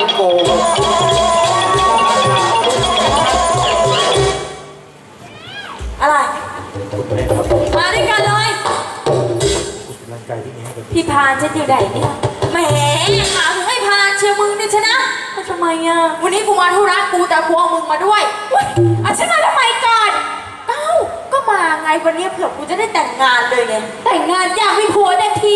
มันโกงอะไรคุณแม่ครับมาด้วยกันเลยกำลังใจที่นี้ให้กับพี่พานฉันอยู่ไหนเนี่ยแหมถามถึงไอ้พานเชียร์มึงเนี่ยชนะแล้วทำไมอะ วันนี้กูมาธุระกูแต่กูเอามึงมาด้วยเว้ยเอาฉันมาทำไมก่อน เอ้า ก็มาไงวันนี้เผื่อกูจะได้แต่งงานเลยไง แต่งงานอยากมีผัวเต็มที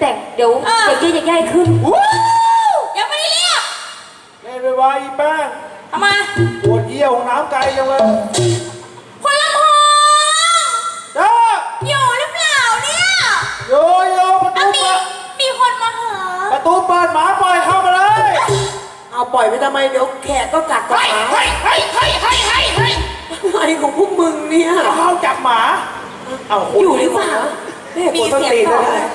แต่งรีบแต่งเดี๋ยวเออ เด็กยิ่งใหญ่ขึ้นวู้ยังไม่ได้เรียกเล่นไปไวอีแป้งทำไมปวดเยี่ยวของน้ำไกลจังเลยคนละพงจ้าอยู่หรือเปล่าเนี่ยโยโย่ประอะตูมีเปิดมีคนมาหาประตูเปิดหมาปล่อยเข้ามาเลยเอาปล่อยไปทำไมเดี๋ยวแขกก็กัดกับเฮ้ยหมาเฮ้ยเฮ้ยเฮ้ยเฮ้ยเฮ้ยเฮ้ยอะไรของพวกมึงเนี่ย เข้าจับหมา เอาคุณอยู่หรือเปล่าแม่ปวดต้นตีนแล้วนะ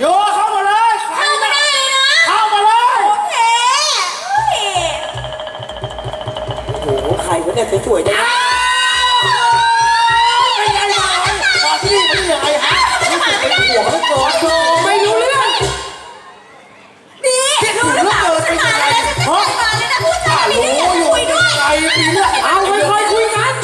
โยเข้ามาเลยเข้ามาได้เลยนะเข้ามาเลย โอเคเฮ้ยโอ้โหใครวะเนี่ยสวยๆจังนะเป็นไงล่ะบอกที่นี่มันยังไงฮะนี่เป็นหัวแล้วก่อนโยไม่รู้เรื่องนี่รู้หรือเปล่าฉันมาแล้วนะฉันแต่งงานเลยนะผู้ชายมีรู้เรื่องอยู่คุยด้วยไงมีเรื่องเอาค่อยๆคุยกัน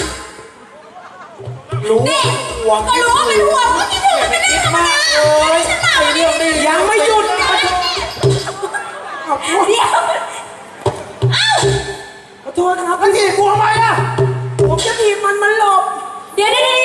รู้นี่ ห่วงก็รู้ว่าเป็นห่วงก็คิดถึงมันเป็นเรื่องธรรมดา เลย ไอเรื่องนี้ยังไม่หยุดเดี๋ยว ขอโทษครับแล้วที่กลัวไหมอะผมจะถีบมันมันหลบ เดี๋ยวเดี๋ยว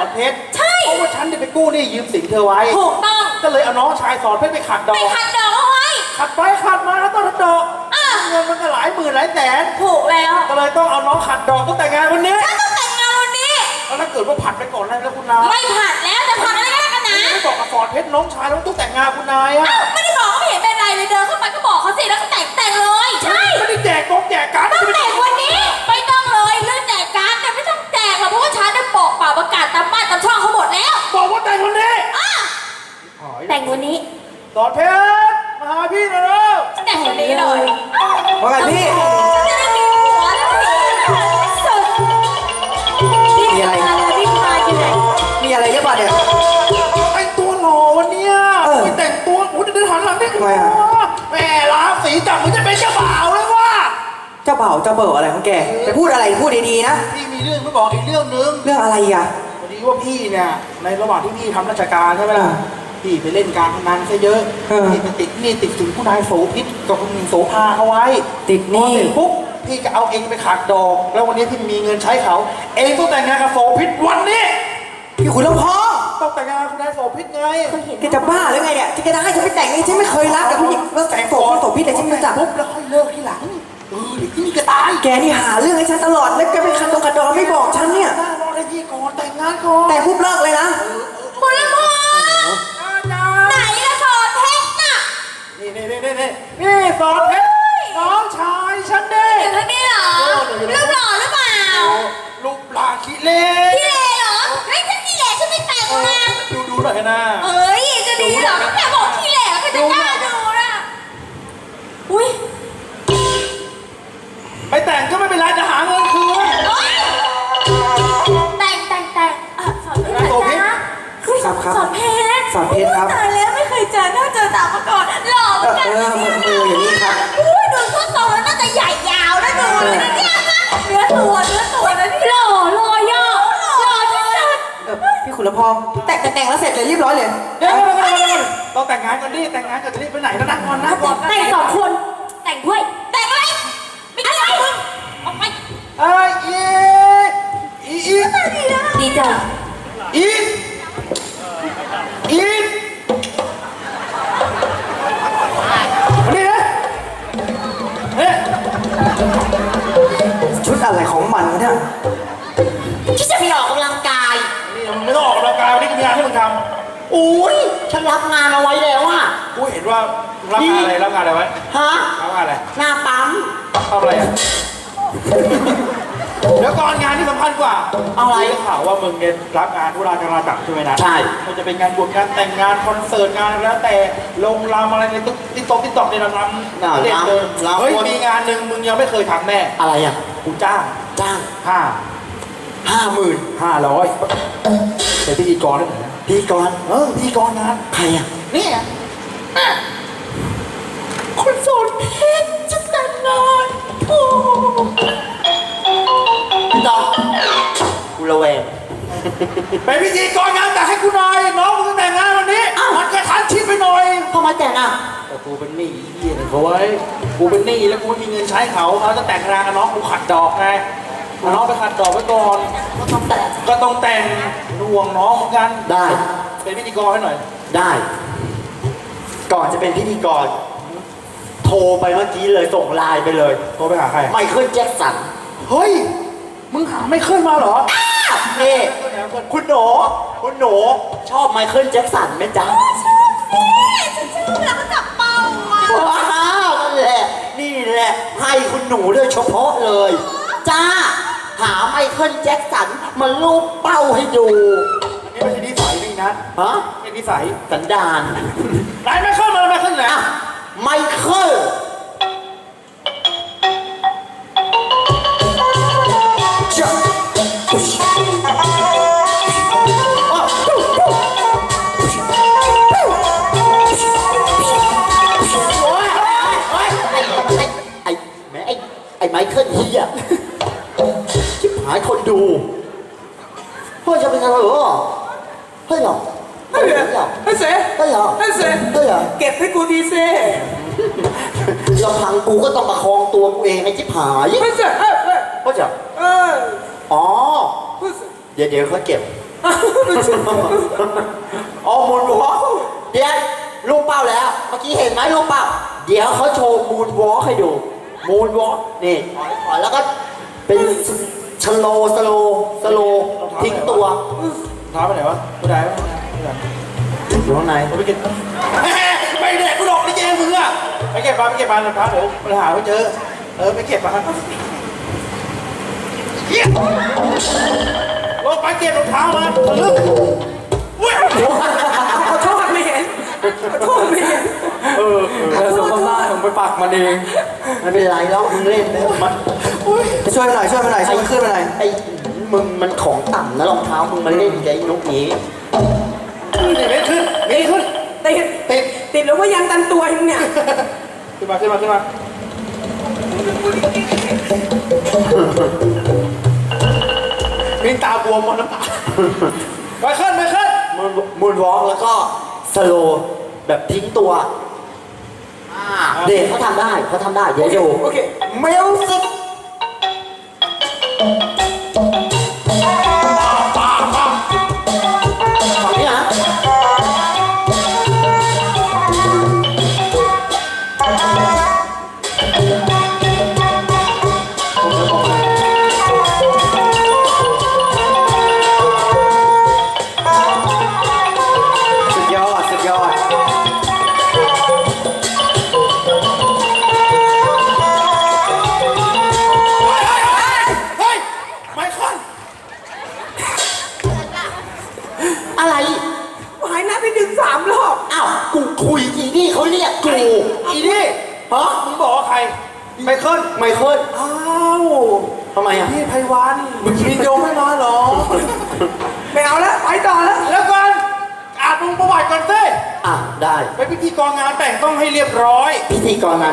อนเพชรใช่ เพราะว่าฉันเนี่ยไปกู้หนี่ยืมสินเธอไว้ ถูกต้องก็เลยเอาน้องชายสอนเพชรไปขัดดไปอก ขัดดอกเอาไว้ ขัดไปขัดมาแล้วต้องขัดดอกอะ เงินมันก็หลายหมื่นหลายแสนถูกแล้วก็เลยต้องเอาน้องขัดดอกต้องแต่งงานวันนี้ฉันต้องแต่งงานวันนี้ แล้วถ้าเกิดว่าผัดไปก่อนได้แล้วคุณนายไม่ผัดแล้วจะผัดอะไรก็ได้กันนะไม่บอกกับสอนเพชรน้องชายต้องต้องแต่งงานคุณนายอะอ้าวไม่ได้บอกก็ไม่เห็นเป็นไรเลยเดินเข้าไปก็บอกเขาสิแล้วก็แต่งแต่งเลย ใช่ ไม่ได้แจกกองแจกการ์ดต้องแต่งวันนี้ไม่าประกาศตามบ้านตามช่องเขาหมดแล้วบอกว่าแต่งวันนี้อะแต่งวันนี้สอนเพชรมาหาพี่หน่อยเร็วฉันแต่งวันนี้เลยว่าไงพี่ฉันจะได้มีผัวแล้วสิพี่มีอะไรพาแล้วพี่พาอยู่ไหนมีอะไรหรือเปล่าเนี่ยแต่งตัวหล่อวันเนี้ยเออไปแต่งตัวโอ้ยเดินหันหลังได้ทำไมอะแม่ล้าสีจับเหมือนจะเป็นเจ้าบ่าวเลยว่ะเจ้าเบ่าวเจ้าเบ่าวอะไรของแกไปพูดอะไรพูดดีๆนะพี่มีเรื่องไม่บอกอีกเรื่องนึงเรื่องอะไรอะพอดี ว่าพี่เนี่ยในระหว่างที่พี่ทำราชการใช่ไหมล่ะอ่าพี่ไปเล่นการพนันซะเยอะเออ พี่ไปติดหนี่ติดถึงผู้นายโสพิษกับคุณหญิงโสภาเอาไว้ติดหนี้พอเสร็จปุ๊บพี่ก็เอาเองไปขาดดอก แล้ววันนี้พี่มีเงินใช้เขา เองต้องแต่งงานกับโสพิษวันนี้ พี่ขุนลำพองต้องแต่งงานกับคุณนายโสพิษไง แกจะบ้าหรือไงเนี่ยจะได้ฉันไปแต่งไงฉันไม่เคยรักกับผู้หญิงแล้วแต่งโสดโสพิษแต่ฉันไม่รู้จัก ปุ๊บแล้วค่อยเลิกทีหลัง เออเดี๋ยวที่นี่ก็ตายแกนี่หาเรื่องให้ฉันตลอดแล้วแกไปคันตรงกระดอนไม่บอกฉันเนี่ย หน้า รอให้พี่ก่อนแต่งงานก่อนแต่ปุ๊บเลิกเลยนะ คุณละพงอาจาไหนรย์ละสอนเพชรน่ะนี่นี่นี่นี่นี่นี่สอนเพชรน้องชายฉันเด้อยู่ทางนี้เหรอรูปหล่อหรือเปล่าลูกปลาขี้เล่พี่เลเหรอเฮ้ยฉันพี่เลฉันไม่แต่งเออนะดูดูหน่อยนะเอ้ยจะดีเหรอแค่บอกพี่เลก็จะกล้าดูนะอุ้ยไปแต่งก็ไม่เป็นไรจะหาเงิน สอนเพชรครับ ตายแล้วไม่เคยเจอหน้าเจอตามาก่อนหล่อเหเอมือนอกันเออมือมืออย่างนี้ครับ อุ้ยดูส้นทรงแล้วน่าจะใหญ่ยาวนะดูเลยนะเนี่ยเนื้อตัวเนื้อตัวนะเนี่ยหล่อหล่อย่อหล่อที่สุดเออพี่ขุนลำพองแต่งแต่แต่งแล้วเสร็จเลยเรียบร้อยเลยเดี๋ยวเดี๋ยวเดี๋ยวเดี๋ยวเดี๋ยวต้องแต่งงานกันดิแต่งงานกันจะรีบไปไหนนะนั่งก่อนนั่งก่อนแต่งสองคนแต่งด้วยแต่งอะไรไม่อะไรมึงออกไปเอ้ยอีอีอีดีจ้ะอี อีทมานี่นะเอ๊ะชุดอะไรของมันวเนี่ยที่จะไปออกกำลังกาย นี่มันไม่ต้องออกกำลังกายนี่กูมีงานให้มึงทำอุ้ยฉันรับงานเอาไว้แล้วอะำกูเห็นว่ารับงานอะไรรับงานอะไรไว้ฮะ รับงานอะไร หน้าปั๊มทำอะไรอะ เดี๋ยวก่อนงานที่สำคัญกว่าอะไรด้ข่าวว่ามึงเนี่ยรับงานธุราการาจักรใช่ไหมนะใช่ มันจะเป็นงานบวชงานแต่งงานคอนเสิร์ตงานอะไรแล้วแต่ลงรำอะไรในติ๊กติ๊กต็อกติ๊กต็อกในรำน่ะเด็ดเลยรำเฮ้ยรำ มีงานหนึ่งมึงยังไม่เคยทำแน่อะไรอะกูจ้างจ้างห้าห้าหมื่นห้าร้อยเป็นพิธีกรได้ไหมนะพี่กรณ์เออพิธีกรงานใครอะนี่อะคนโสดเพชรจะแต่งงานโอ้ ระแวง เป็นพิธีกรงานแต่ให้กูหน่อยน้องมึงจะแต่งงานวันนี้มันกระทันชิดไปหน่อยทำไมแต่งอะแต่กูเป็นหนี้เหี้ยเนี่ยเขาไว้กูเป็นหนี้แล้วกูไม่มีเงินใช้เขาเขาจะแต่งงานกับน้องกูขัดดอกไงเอาน้องไปขัดดอกไว้ก่อน ก็ต้องแต่งก็ต้องแต่งห่วงน้องเหมือนกัน ได้ เป็นพิธีกรให้หน่อย ได้ ก่อนจะเป็นพิธีกร โทรไปเมื่อกี้เลยส่งไลน์ไปเลย โทรไปหาใคร ไมเคิลแจ็คสัน เฮ้ย มึงหาไม่ขึ้นมาเหรอ นี่คุณหนูคุณหนูชอบไมเคิลแจ็คสันไหมจ๊ะแล้วก็จับเป้าอะว้าวนั่นแหละ นี่แหละ ให้คุณหนูโดยเฉพาะเลย จ้า หาไมเคิลแจ็คสันมาลูบเป้าให้ดูอันนี้ไม่ใช่นิสัยนี่นะฮะไม่ใช่นิสัยสันดานไหนไม่ขึ้นมาไม่ขึ้นไหนอะไมเคิล ลำพังกูก็ต้องประคองตัวกูเองไอ้ชิบหายไอ้เสเอ้ยเอ้ยก็จะเอ้ยอ๋อไอ้เสเดี๋ยวเดี๋ยวเขาเก็บอ๋อมูนวอล์กเดี๋ยวลูกเป้าแล้ว เมื่อกี้เห็นไหมลูกเป้า เดี๋ยวเขาโชว์มูนวอล์กให้ดู มูนวอล์กนี่ถอยถอยแล้วก็เป็นชโลสโลสโลทิ้งตัว ท้าไปไหนวะกูได้ปะอยู่ข้างในไปเก็บไม่เด็ก ไปเก็บมาไปเก็บมาเลยครับผมไปหาไม่เจอ เออไปเก็บมาเหี้ยลงไปเก็บรองเท้ามาลึกอุ้ยขอโทษไม่เห็นขอโทษไม่เห็นเออเออสมมติผมไปปักมันเองไม่เป็นไรแล้วมึงเล่นเลยมันช่วยมาหน่อยช่วยมาหน่อยช่วยมันขึ้นมาหน่อยไอ้มึงมันของต่ำนะรองเท้ามึงมาเล่นกับไอ้นุกนี้นี่ไม่ขึ้นนี่ขึ้นติดติดติดหรือว่ายังตันตัวเองเนี่ย ขึ้นมาขึ้นมาขึ้นมาวิ่งตาบวมหมดน้ำตาไปขึ้นไปขึ้นมูนมูนวอล์กแล้วก็สโลว์แบบทิ้งตัวอ่าเด็กเขาทำได้เขาทำได้เดี๋ยวดูโอเคมิวสิกฝั่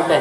ธี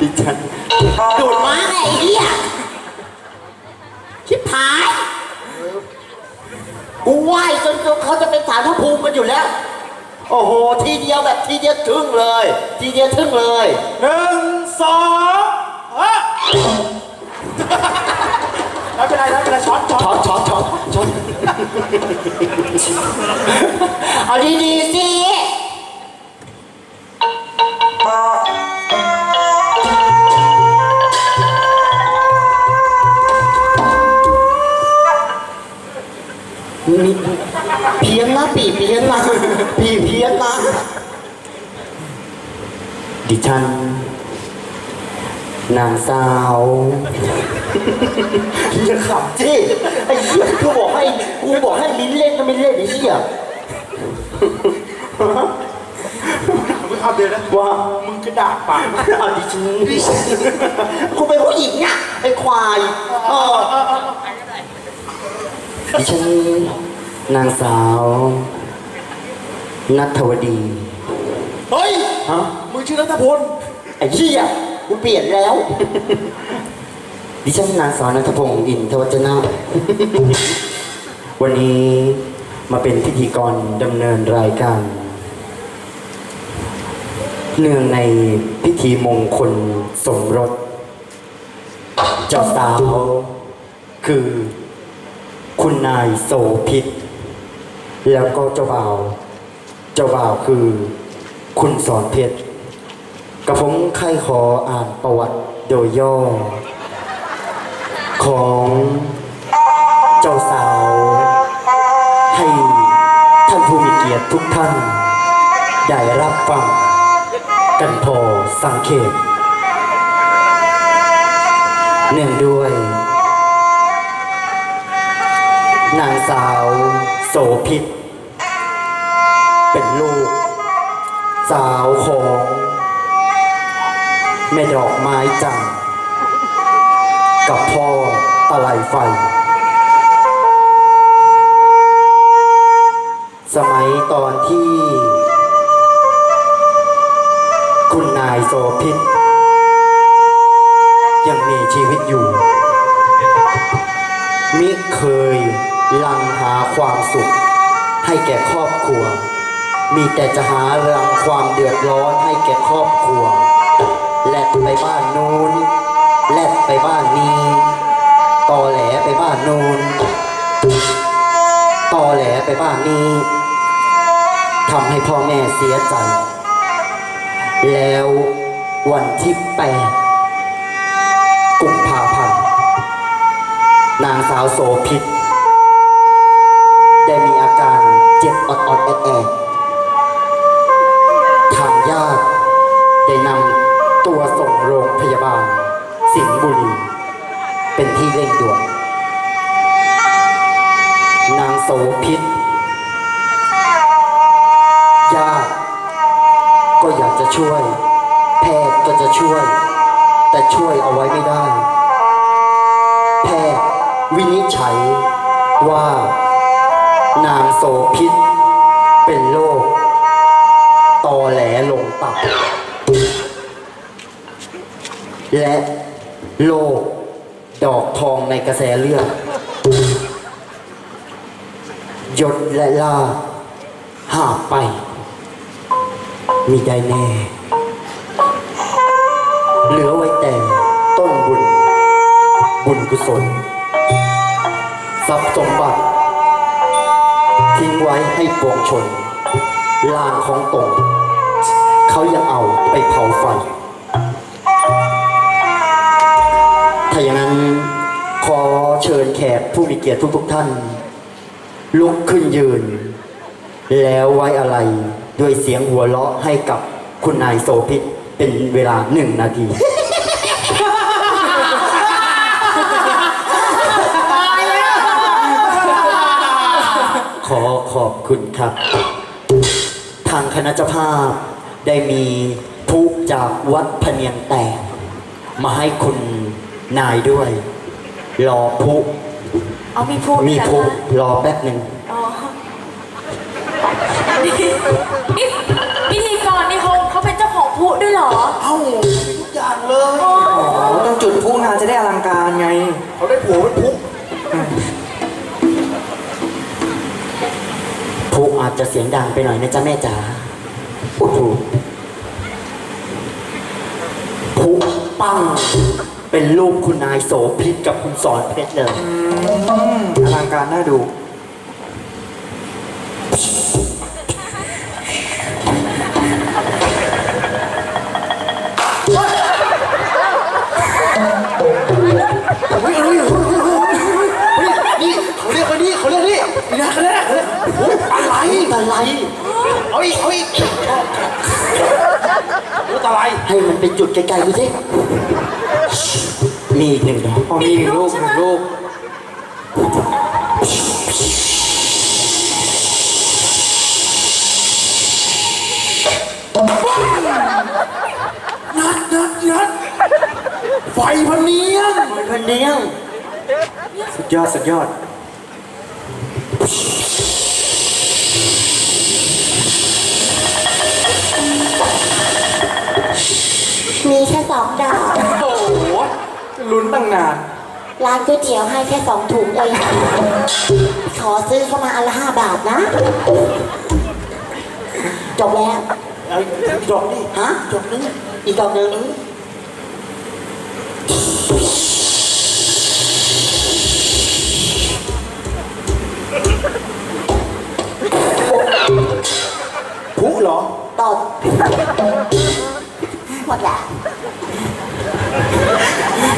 ดิฉันดูดมาไงไอ้เนี่ยชิบหายกูไหวจนจนเขาจะเป็นฐานทัพภูมิกันอยู่แล้ว โอ้โห ทีเดียวแบบทีเดียวทึ่งเลย ทีเดียวทึ่งเลย หนึ่งสองฮะแล้วเป็นไรแล้วเป็นไรช็อตช็อตช็อตช็อตช็อตช็อตเอาดีๆสิ เพี้ยนนะปีเพี้ยนนะปีเพี้ยนนะดิฉัน นางสาวอย่าขำจีไอ้เหี้ยกูบอกให้กูบอกให้ลิ้นเล่นก็ไม่เล่นไอ้เหี้ยมึงคำเดียวนะว่ามึงกระดาษปากเอาดิฉันกูเป็นผู้หญิงเนี่ยไอ้ควายเออ ดิฉันนางสาวนัทวดี เฮ้ย ฮะ มึงชื่อรัตพล ไอ้เหี้ยกูเปลี่ยนแล้ว ดิฉันนางสาวนัทพงศ์อินทวัจนะ วันนี้มาเป็นพิธีกรดำเนินรายการ เนื่องในพิธีมงคลสมรส เจ้าสาวคือ คุณนายโสพิษ แล้วก็เจ้าบ่าวเจ้าบ่าวคือ คุณสอนเพชรกับผมใครขออ่านประวัติโดยย่อ ของเจ้าสาว ให้ท่านผู้มีเกียรติทุกท่าน ได้รับฟังกันพอสังเขตเนื่องด้วย นางสาวโสพิษ เป็นลูก สาวของแม่ดอกไม้จันทร์กับพ่ออะไรไฟ สมัยตอนที่ คุณนายโสพิษ ยังมีชีวิตอยู่ มิเคย ลังหาความสุข ให้แก่ครอบครัว มีแต่จะหารังความเดือดร้อนให้แก่ครอบครัว แลดไปบ้านนู้น แลดไปบ้านนี้ตอแหลไปบ้านนู้นตอแหลไปบ้านนี้ทำให้พ่อแม่เสียใจ แล้ววันที่แปดกุมภาพันธ์นางสาวโสพิษ ได้มีอาการเจ็บออดๆแอดๆทางญาติได้นำตัวส่งโรงพยาบาล สิงห์บุรี เป็นที่เร่งด่วน นางโสพิษญาติก็อยากจะช่วย แพทย์ก็จะช่วย แต่ช่วยเอาไว้ไม่ได้ แพทย์วินิจฉัยว่า นางโสพิษเป็นโรคตอแหลลงตับ และโรคดอกทองในกระแสเลือดหยดและลาหาไป มีได้แน่ เหลือไว้แต่ต้นบุญ บุญกุศล ทรัพย์สมบัติ ทิ้งไว้ให้ปวงชน ลานของตนเขายังเอาไปเผาไฟถ้าอย่างนั้นขอเชิญแขกผู้มีเกียรติทุกๆท่าน ลุกขึ้นยืน แล้วไว้อะไรด้วยเสียงหัวเราะให้กับคุณนายโสพิษเป็นเวลาหนึ่งนาที อขอบคุณครับ ทางคณะเจ้าภาพได้มีผู้จากวัดพะเนียงแตกมาให้คุณนายด้วยรอผู้เอามีพูดมีเหรอผู้คะรอแป๊บหนึ่งอ๋อนี่นี่พิธีกรนี่เขาเขาเป็นเจ้าของผู้ด้วยเหรอ เอ้ามีทุกอย่างเลย อ๋ออ๋อต้องจุดพลุงานจะได้อลังการไง เขาได้ผัวเป็นพุ ผู้อาจจะเสียงดังไปหน่อยนะจ๊ะแม่จ๋าโอ้โหผู้ปังเป็นลูกคุณนายโสภิตกับคุณสอนเพชรเลยอลังการน่าดู เฮ้ยเฮ้ยเฮ้ยเฮ้ยเฮ้ยนี่เขาเรียกว่านี่เขาเรียกนี่นี่นะเขาเรียกเขาเรียกโอ้ย อะไรอะไร เอาอีก เอาอีกโอ้ตะไลให้มันเป็นจุดไกลๆดูสิมีอีกหนึ่งดอกพอมีหนึ่งลูกหนึ่งลูกนัดนัดนัดไฟพะเนียงพันเนียงสุดยอด สุดยอด มีแค่สองดอก โอ้โหลุ้นตั้งนานร้านก๋วยเตี๋ยวให้แค่สองถุงเอง ขอซื้อเข้ามาอันละห้าบาทนะ จบแล้ว เอาอีกดอกนี่ฮะดอกนึงอีกดอกนึงผู้เหรอตบ หมดละ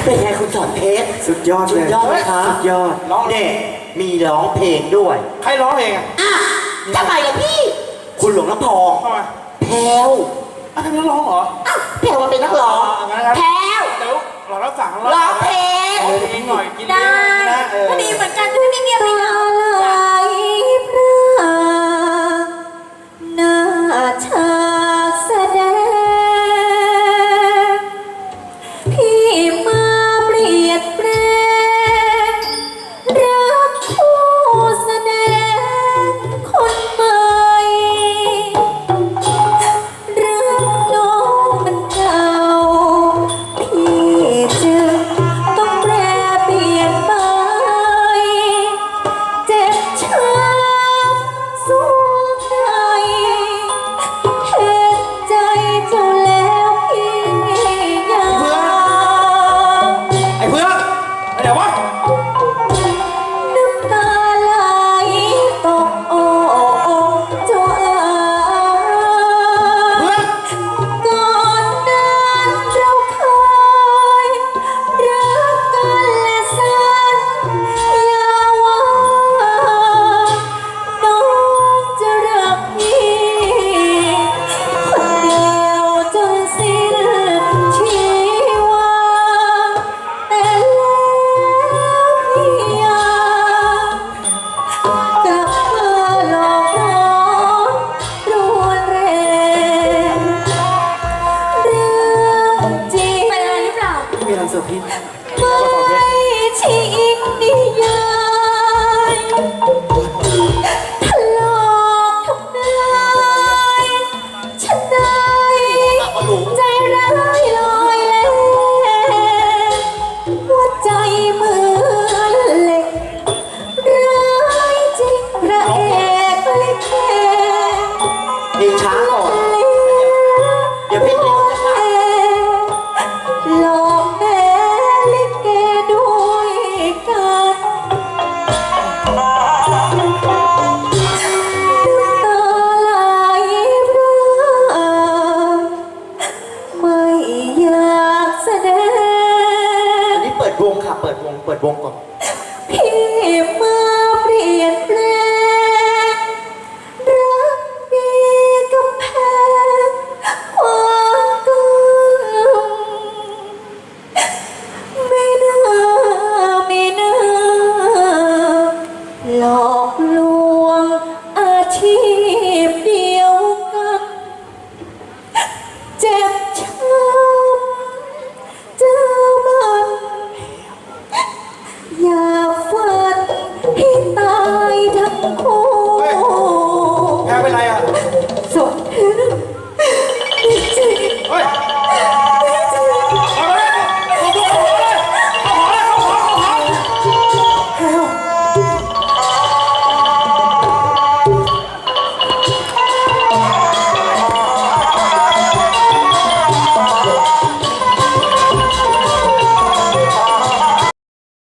เป็นไงคุณสอนเพชรสุดยอดสุเลดยยอดไหมคะสุดยอดร้องเนี่ยมีร้องเพลงด้วย ใครร้องเองอะอะทำไมล่ะพี่คุณหลวงน้ำพองทำไมแพรวอะทำไมร้องเหรอ อ้าวแพรวมาเป็นนักร้องอะงั้นครับ แพรวเดี๋ยวเรารับสั่งร้องเพลงเออกินหน่อยกินได้เยอะนะเออ ก็ดีเหมือนกันที่นี่